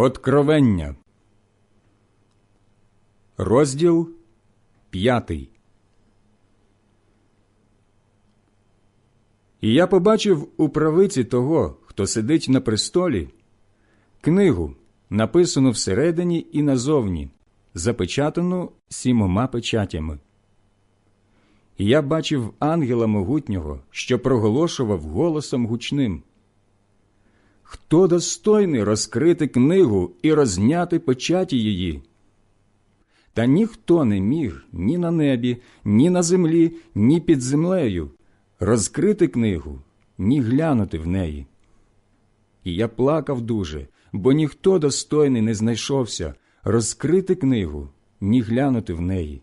Откровення, розділ п'ятий. І я побачив у правиці того, хто сидить на престолі, книгу, написану всередині і назовні, запечатану сімома печатями. І я бачив ангела могутнього, що проголошував голосом гучним. Хто достойний розкрити книгу і розняти печаті її? Та ніхто не міг ні на небі, ні на землі, ні під землею розкрити книгу, ні глянути в неї. І я плакав дуже, бо ніхто достойний не знайшовся розкрити книгу, ні глянути в неї.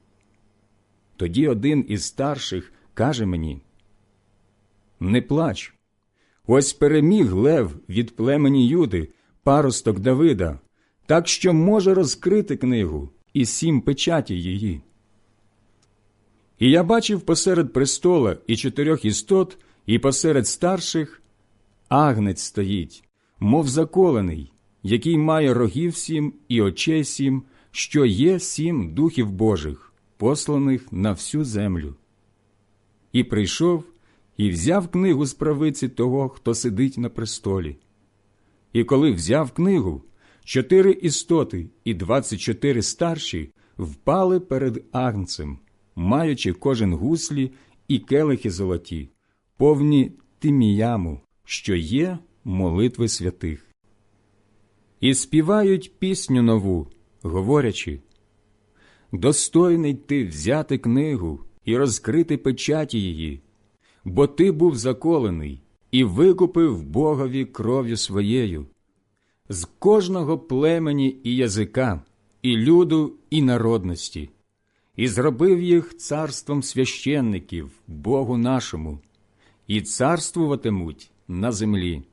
Тоді один із старших каже мені Не плач. Ось переміг лев від племені Юди, паросток Давида, так що може розкрити книгу і сім печаті її. І я бачив посеред престола і чотирьох істот, і посеред старших агнець стоїть, мов заколений, який має рогів сім і очей сім, що є сім духів Божих, посланих на всю землю. І прийшов і взяв книгу з правиці того, хто сидить на престолі. І коли взяв книгу, чотири істоти і двадцять чотири старші впали перед агнцем, маючи кожен гуслі і келихи золоті, повні тиміяму, що є молитви святих. І співають пісню нову, говорячи Достойний ти взяти книгу і розкрити печаті її, бо ти був заколений і викупив Богові кров'ю своєю, з кожного племені і язика, і люду, і народності, і зробив їх царством священників, Богу нашому, і царствуватимуть на землі.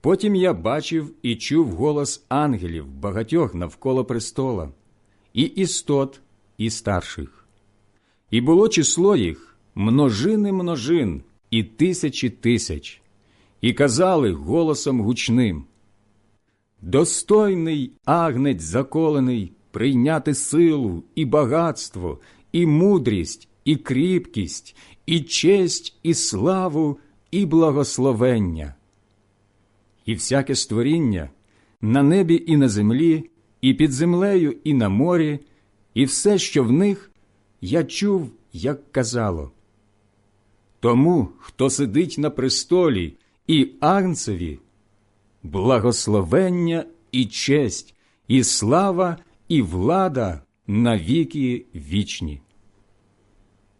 Потім я бачив і чув голос ангелів багатьох навколо престола, і істот, і старших. І було число їх множини множин і тисячі тисяч, і казали голосом гучним Достойний агнець заколений прийняти силу і багатство, і мудрість, і кріпкість, і честь, і славу, і благословення. І всяке створіння на небі і на землі, і під землею, і на морі, і все, що в них, я чув, як казало. Тому, хто сидить на престолі і агнцеві, благословення і честь, і слава, і влада навіки вічні.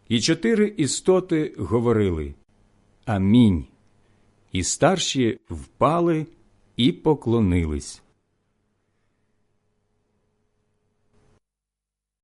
І чотири істоти говорили Амінь. І старші впали і поклонились.